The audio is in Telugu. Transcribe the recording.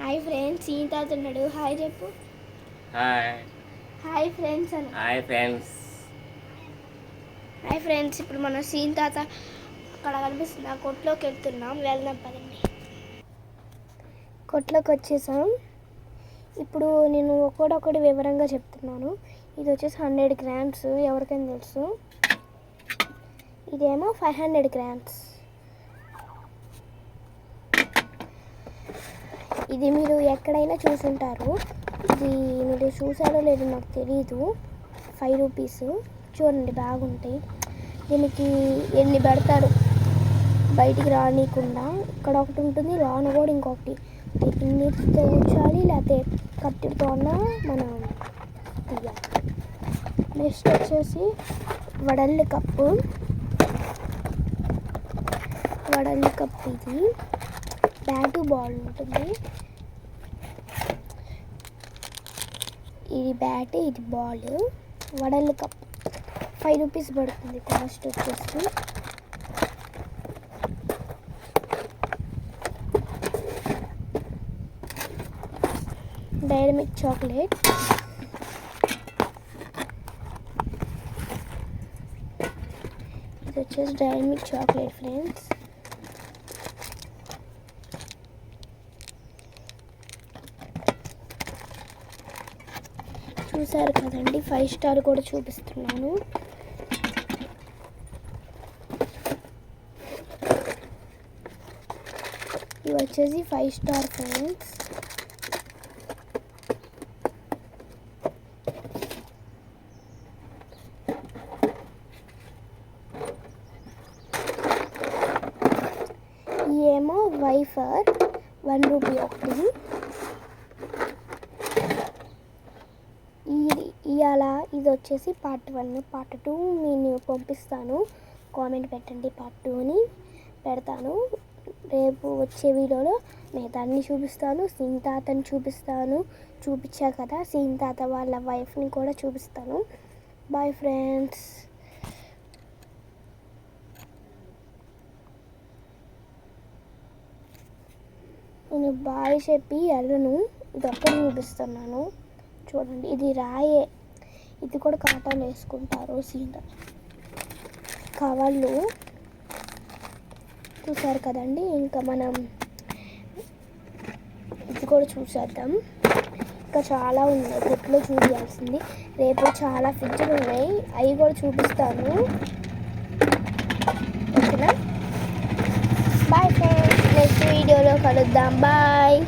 హాయ్ ఫ్రెండ్స్ సీన్ తాత ఉన్నాడు హాయ్ చెప్పు. హాయ్. హాయ్ ఫ్రెండ్స్ అని హాయ్ ఫ్రెండ్స్. హాయ్ ఫ్రెండ్స్ ఇప్పుడు మనం సీన్ తాత అక్కడ కనిపిస్తుంది. ఆ కొట్లోకి వెళ్తున్నాం. వెళ్దాం పదండి. కొట్లోకి వచ్చేసాం. ఇప్పుడు నేను ఒక్కొక్కటి వివరంగా చెప్తున్నాను. ఇది వచ్చేసి హండ్రెడ్ గ్రామ్స్. ఎవరికైనా తెలుసు. ఇదేమో ఫైవ్ హండ్రెడ్ గ్రామ్స్. ఇది మీరు ఎక్కడైనా చూసుంటారు. ఇది మీరు చూసారో లేదో నాకు తెలియదు ఫైవ్ రూపీస్ చూడండి బాగుంటాయి. దీనికి ఎన్ని పెడతారు? బయటికి రానియకుండా. ఇక్కడ ఒకటి ఉంటుంది రాను కూడా ఇంకొకటి. నీటితో ఉంచాలి లేకపోతే కత్తితో అన్నా మనం తీయాలి. నెక్స్ట్ వచ్చేసి వడల్లి కప్పు. వడల్లి కప్పు ఇది. బ్యాటు బాల్ ఉంటుంది ఇది బ్యాట్ ఇది బాల్. వడల్లి కప్ ఫైవ్ రూపీస్ పడుతుంది కాస్ట్ వచ్చేసి. Dynamic chocolate. ఇది వచ్చేసి డైనమిక్ చాక్లెట్ ఫ్రెండ్స్. చూసారు కదండి. ఫైవ్ స్టార్ కూడా చూపిస్తున్నాను. ఇవి వచ్చేసి ఫైవ్ స్టార్ ఫ్రెండ్స్. ఏమో వైఫర్ వన్ రూపీ ఒకటి ఇది ఇవాళ ఇది వచ్చేసి పార్ట్ వన్ పార్ట్ టూ నేను పంపిస్తాను. కామెంట్ పెట్టండి పార్ట్ టూ అని పెడతాను. రేపు వచ్చే వీడియోలో మిగతా అన్ని చూపిస్తాను. సీన్ తాతని చూపిస్తాను. చూపించా కదా? సీన్ తాత వాళ్ళ వైఫ్ని కూడా చూపిస్తాను. బాయ్ ఫ్రెండ్స్ నేను బాయ్ చెప్పి ఎర్రను ఇది చూపిస్తున్నాను. చూడండి ఇది రాయే ఇది కూడా కాటాలు వేసుకుంటారు సీన్ కవర్లు. చూసారు కదండి? ఇంకా మనం ఇది కూడా చూసేద్దాం. ఇంకా చాలా ఉన్నాయి కొట్లో చూపించాల్సింది రేపు చాలా ఫ్రిడ్జ్లు ఉన్నాయి అవి కూడా చూపిస్తాను. ఓకేనా? బాయ్ ఫ్రెండ్స్ నెక్స్ట్ వీడియోలో కలుద్దాం. బాయ్.